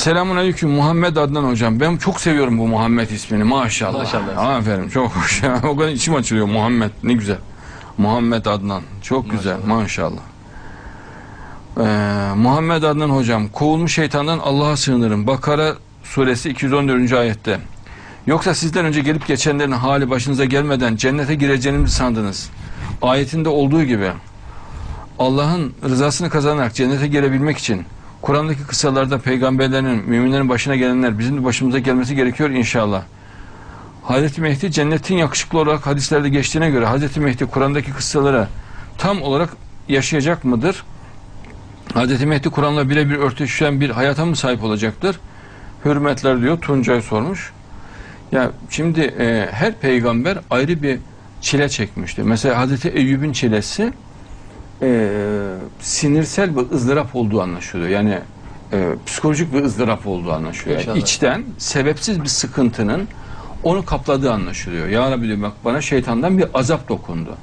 Selamun Aleyküm Muhammed Adnan hocam. Ben çok seviyorum bu Muhammed ismini maşallah. Maşallah. Aferin çok hoş. o kadar içim açılıyor Muhammed ne güzel. Muhammed Adnan çok güzel maşallah. Ee, Muhammed Adnan hocam kovulmuş şeytandan Allah'a sığınırım. Bakara suresi 214. ayette. Yoksa sizden önce gelip geçenlerin hali başınıza gelmeden cennete gireceğinizi sandınız. Ayetinde olduğu gibi Allah'ın rızasını kazanarak cennete girebilmek için Kur'an'daki kıssalarda peygamberlerin, müminlerin başına gelenler bizim de başımıza gelmesi gerekiyor inşallah. Hazreti Mehdi cennetin yakışıklı olarak hadislerde geçtiğine göre Hazreti Mehdi Kur'an'daki kıssalara tam olarak yaşayacak mıdır? Hazreti Mehdi Kur'an'la birebir örtüşen bir hayata mı sahip olacaktır? Hürmetler diyor Tuncay sormuş. Ya şimdi e, her peygamber ayrı bir çile çekmişti. Mesela Hazreti Eyyub'un çilesi e, sinirsel bir ızdırap olduğu anlaşılıyor. Yani e, psikolojik bir ızdırap olduğu anlaşılıyor. Yani İnşallah. içten sebepsiz bir sıkıntının onu kapladığı anlaşılıyor. Ya Rabbi diyor bak bana şeytandan bir azap dokundu.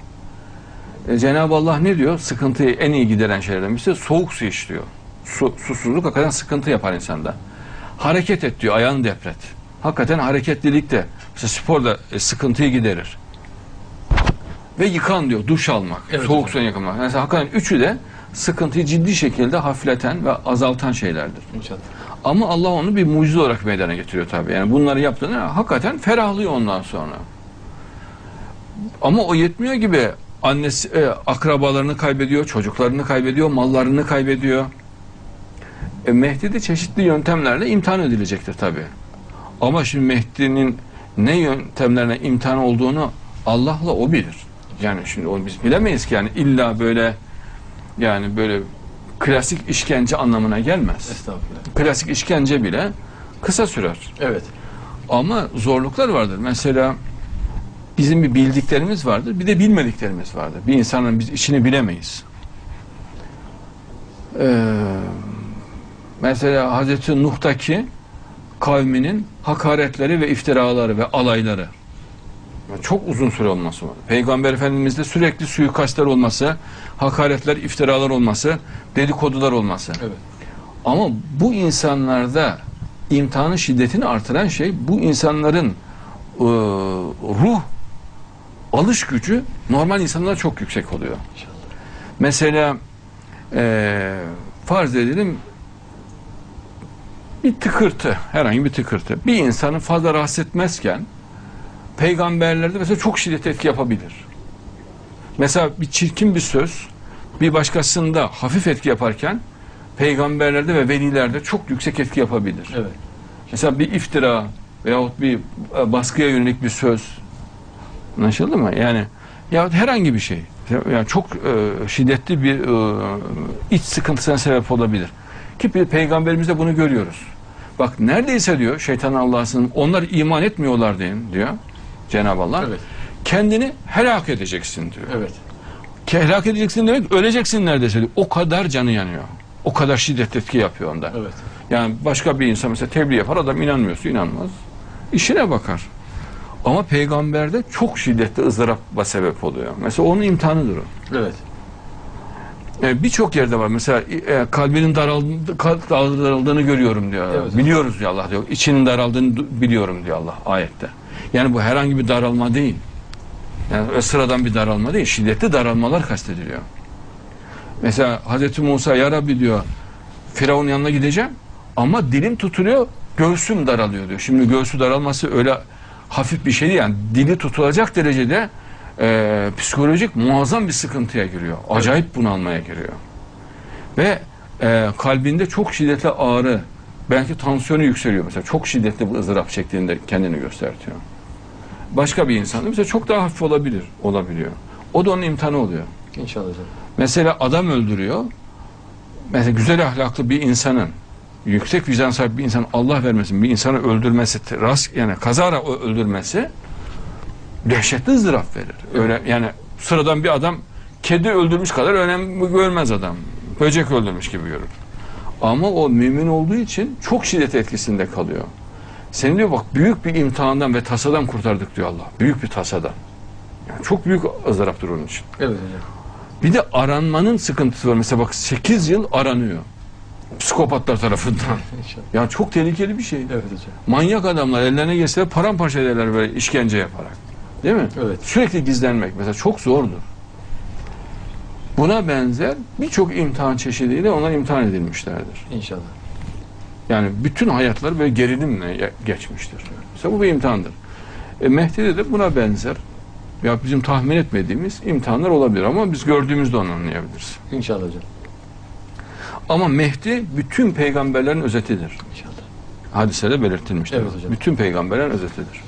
E, Cenab-ı Allah ne diyor? Sıkıntıyı en iyi gideren şeylerden birisi soğuk su iç diyor. Su, susuzluk hakikaten sıkıntı yapar insanda. Hareket et diyor, ayağını depret. Hakikaten hareketlilik de mesela sporda e, sıkıntıyı giderir. Ve yıkan diyor, duş almak, Evet soğuk suyla yıkamak. Mesela hakikaten üçü de sıkıntıyı ciddi şekilde hafifleten ve azaltan şeylerdir. İnşallah. Ama Allah onu bir mucize olarak meydana getiriyor tabii. Yani bunları yaptığında hakikaten ferahlıyor ondan sonra. Ama o yetmiyor gibi annesi e, akrabalarını kaybediyor, çocuklarını kaybediyor, mallarını kaybediyor. E, Mehdi de çeşitli yöntemlerle imtihan edilecektir tabii. Ama şimdi Mehdi'nin ne yöntemlerine imtihan olduğunu Allah'la o bilir. Yani şimdi onu biz bilemeyiz ki yani illa böyle yani böyle klasik işkence anlamına gelmez Estağfurullah. klasik işkence bile kısa sürer. Evet. Ama zorluklar vardır. Mesela bizim bir bildiklerimiz vardır, bir de bilmediklerimiz vardır. Bir insanın biz işini bilemeyiz. Ee, mesela Hazreti Nuh'taki kavminin hakaretleri ve iftiraları ve alayları. Çok uzun süre olması var. Peygamber Efendimiz'de sürekli suikastler olması, hakaretler, iftiralar olması, dedikodular olması. Evet. Ama bu insanlarda imtihanın şiddetini artıran şey bu insanların e, ruh alış gücü normal insanlara çok yüksek oluyor. İnşallah. Mesela e, farz edelim bir tıkırtı, herhangi bir tıkırtı bir insanı fazla rahatsız etmezken peygamberlerde mesela çok şiddet etki yapabilir. Mesela bir çirkin bir söz bir başkasında hafif etki yaparken peygamberlerde ve velilerde çok yüksek etki yapabilir. Evet. Mesela bir iftira veyahut bir e, baskıya yönelik bir söz anlaşıldı mı? Yani ya herhangi bir şey. Yani çok e, şiddetli bir e, iç sıkıntısına sebep olabilir. Ki bir peygamberimizde bunu görüyoruz. Bak neredeyse diyor şeytan Allah'ın onlar iman etmiyorlar diyor, diyor Cenab-ı Allah. Evet. Kendini helak edeceksin diyor. Evet. Helak edeceksin demek öleceksin neredeyse diyor. O kadar canı yanıyor. O kadar şiddet etki yapıyor onda. Evet. Yani başka bir insan mesela tebliğ yapar adam inanmıyorsa inanmaz. İşine bakar. Ama peygamberde çok şiddetli ızdıraba sebep oluyor. Mesela onun imtihanıdır o. Evet. E, Birçok yerde var. Mesela e, kalbinin daraldı, kalp daraldığını görüyorum diyor. Evet. Biliyoruz diyor Allah diyor. İçinin daraldığını biliyorum diyor Allah ayette. Yani bu herhangi bir daralma değil. Yani sıradan bir daralma değil. Şiddetli daralmalar kastediliyor. Mesela Hazreti Musa ya Rabbi diyor Firavun yanına gideceğim ama dilim tutuluyor göğsüm daralıyor diyor. Şimdi göğsü daralması öyle hafif bir şey değil. Yani dili tutulacak derecede e, psikolojik muazzam bir sıkıntıya giriyor. Acayip bunalmaya giriyor. Ve e, kalbinde çok şiddetli ağrı belki tansiyonu yükseliyor mesela. Çok şiddetli bir ızdırap çektiğinde kendini göstertiyor. Başka bir insan da mesela çok daha hafif olabilir, olabiliyor. O da onun imtihanı oluyor. İnşallah hocam. Mesela adam öldürüyor. Mesela güzel ahlaklı bir insanın yüksek vicdan sahibi bir insan Allah vermesin bir insanı öldürmesi rast yani kazara öldürmesi dehşetli ızdırap verir. Öyle yani sıradan bir adam kedi öldürmüş kadar önemli görmez adam. Böcek öldürmüş gibi görür. Ama o mümin olduğu için çok şiddet etkisinde kalıyor. Seni diyor bak büyük bir imtihandan ve tasadan kurtardık diyor Allah. Büyük bir tasadan. Yani çok büyük ızdıraptır onun için. Evet hocam. Bir de aranmanın sıkıntısı var. Mesela bak 8 yıl aranıyor. Psikopatlar tarafından. İnşallah. Ya çok tehlikeli bir şey. Evet hocam. Manyak adamlar ellerine geçseler paramparça ederler böyle işkence yaparak. Değil mi? Evet. Sürekli gizlenmek mesela çok zordur. Buna benzer birçok imtihan çeşidiyle ona imtihan edilmişlerdir. İnşallah. Yani bütün hayatları böyle gerilimle geçmiştir. Mesela bu bir imtihandır. E, Mehdi'de de buna benzer ya bizim tahmin etmediğimiz imtihanlar olabilir ama biz gördüğümüzde onu anlayabiliriz. İnşallah hocam. Ama Mehdi bütün peygamberlerin özetidir. İnşallah. Hadisede belirtilmiştir. Evet hocam. Bütün peygamberlerin özetidir.